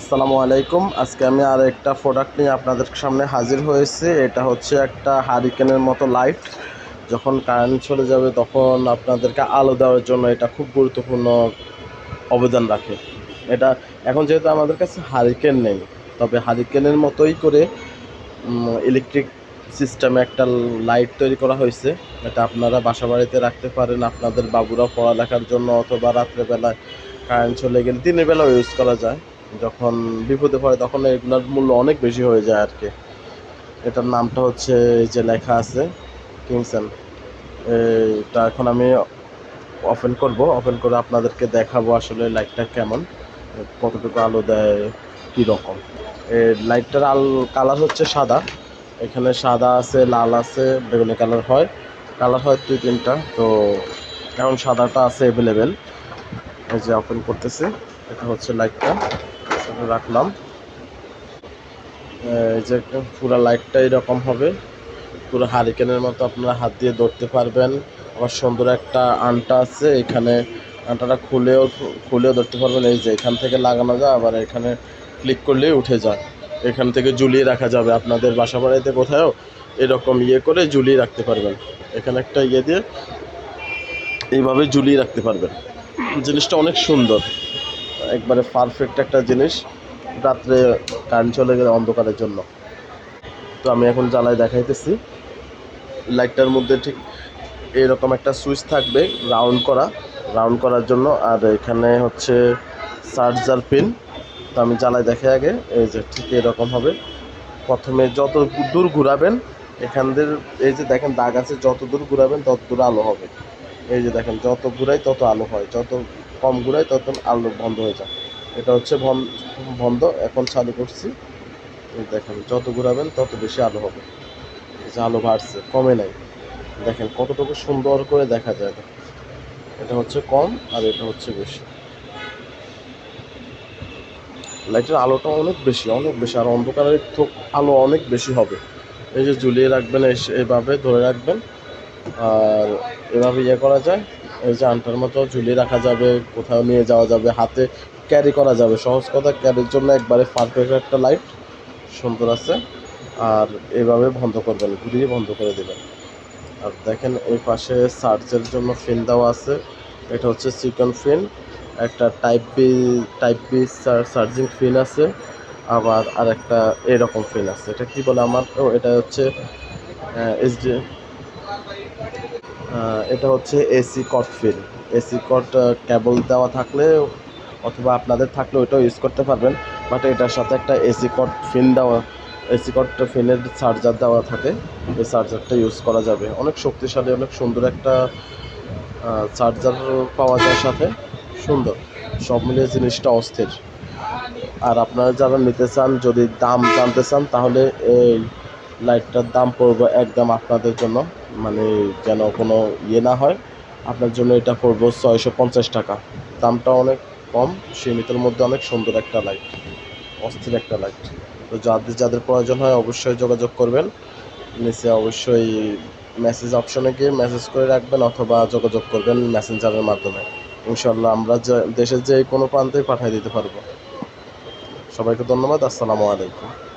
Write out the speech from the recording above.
আসসালামু আলাইকুম। আজকে আমি আর একটা প্রোডাক্ট নিয়ে আপনাদের সামনে হাজির হয়েছি। এটা হচ্ছে একটা হারিকেনের মতো লাইট যখন কারেন্ট চলে যাবে, তখন আপনাদেরকে আলো দেওয়ার জন্য এটা খুব গুরুত্বপূর্ণ অবদান রাখে। এটা এখন যেহেতু আমাদের কাছে হারিকেন নেই, তবে হারিকেনের মতোই করে ইলেকট্রিক সিস্টেমে একটা লাইট তৈরি করা হয়েছে। এটা আপনারা বাসা বাড়িতে রাখতে পারেন, আপনাদের বাবুরা পড়ালেখার জন্য অথবা রাত্রেবেলায় কারেন্ট চলে গেলে দিনের বেলাও ইউজ করা যায়। যখন বিপদে পড়ে তখন এগুলোর মূল্য অনেক বেশি হয়ে যায় আর কি। এটার নামটা হচ্ছে এই যে লেখা আছে কিংসন এটা এখন আমি ওপেন করব ওপেন করে আপনাদেরকে দেখাবো আসলে লাইটটা কেমন, কতটুকু আলো দেয় কী রকম এই লাইটটার আল কালার হচ্ছে সাদা। এখানে সাদা আছে, লাল আছে, বেগুনি কালার হয়। কালার হয় দুই, তিনটা। তো এখন সাদাটা আছে অ্যাভেলেবেল এই যে ওপেন করতেছি, এটা হচ্ছে লাইটটা রাখলাম। এই যে পুরো লাইটটা এরকম হবে। পুরো হারিকেনের মতো আপনারা হাত দিয়ে ধরতে পারবেন। আবার সুন্দর একটা আনটা আছে, এখানে আনটাটা খুলেও খুলেও ধরতে পারবেন। এই যে এখান থেকে লাগানো যায়, আবার এখানে ক্লিক করলেই উঠে যায়। এখান থেকে ঝুলিয়ে রাখা যাবে। আপনাদের বাসা বাড়িতে কোথাও এরকম ইয়ে করে ঝুলিয়ে রাখতে পারবেন। এখানে একটা ইয়ে দিয়ে এইভাবে ঝুলিয়ে রাখতে পারবেন। জিনিসটা অনেক সুন্দর। একবারে পারফেক্ট একটা জিনিস রাত্রে কারেন্ট চলে গেলে অন্ধকারের জন্য। তো আমি এখন জ্বালায় দেখাইতেছি। লাইটটার মধ্যে ঠিক এরকম একটা সুইচ থাকবে রাউন্ড করা। রাউন্ড করার জন্য আর এখানে হচ্ছে চার্জার পিন তো আমি জ্বালায় দেখে আগে, এই যে ঠিক এরকম হবে। প্রথমে যত দূর ঘুরাবেন, এখান দিয়ে এই যে দেখেন দাগ আছে, যত দূর ঘুরাবেন তত দূর আলো হবে। এই যে দেখেন, যত ঘুরাই তত আলো হয়, যত কম ঘুরাই তত আলো বন্ধ হয়ে যায়। এটা হচ্ছে বন্ধ। এখন চালু করছি। দেখেন, যত ঘুরাবেন তত বেশি আলো হবে। যে আলো বাড়ছে, কমে নাই। দেখেন কতটুকু সুন্দর করে দেখা যায়। এটা হচ্ছে কম আর এটা হচ্ছে বেশি। লাইটের আলোটা অনেক বেশি অনেক বেশি। আর অন্ধকারের আলো অনেক বেশি হবে। এই যে ঝুলিয়ে রাখবেন এভাবে ধরে রাখবেন। আর এভাবে ইয়ে করা যায়। এই যে আনটার মতো ঝুলিয়ে রাখা যাবে, কোথাও নিয়ে যাওয়া যাবে, হাতে ক্যারি করা যাবে। সহজ কথা ক্যারির জন্য একবারে পারফেক্ট একটা লাইট সুন্দর আছে। আর এভাবে বন্ধ করবেন, ঘুরিয়ে বন্ধ করে দেবেন। আর দেখেন এই পাশে সার্চের জন্য ফিন দেওয়া আছে। এটা হচ্ছে চিকন ফিন একটা type B type B charging pin আছে। আবার আর একটা এরকম ফিন আছে। এটা কি বলে আমার? ও, এটা হচ্ছে এইচডি এটা হচ্ছে এসি কট ফিন এসি কট কেবল দেওয়া থাকলে অথবা আপনাদের থাকলে ওইটাও ইউজ করতে পারবেন। বাট এটার সাথে একটা এসি কট ফিন দেওয়া এসি কট ফিনের চার্জার দেওয়া থাকে। এই চার্জারটা ইউজ করা যাবে। অনেক শক্তিশালী, অনেক সুন্দর একটা চার্জার পাওয়া যায় সাথে। সুন্দর। সব মিলিয়ে জিনিসটা অস্থির। আর আপনারা যারা নিতে চান, যদি দাম জানতে চান, তাহলে এই লাইটটার দাম পড়বে একদম আপনাদের জন্য মানে যেন কোনো ইয়ে না হয়। আপনার জন্য এটা পড়ব ছয়শো পঞ্চাশ টাকা। দামটা অনেক কম, সীমিতের মধ্যে অনেক সুন্দর একটা লাইট, অস্থির একটা লাইট। তো যাদের যাদের প্রয়োজন হয় অবশ্যই যোগাযোগ করবেন। নিচে অবশ্যই মেসেজ অপশনে গিয়ে মেসেজ করে রাখবেন অথবা যোগাযোগ করবেন মেসেঞ্জারের মাধ্যমে। ইনশাল্লাহ আমরা দেশের যে কোনো প্রান্তেই পাঠিয়ে দিতে পারব। সবাইকে ধন্যবাদ, আসসালামু আলাইকুম।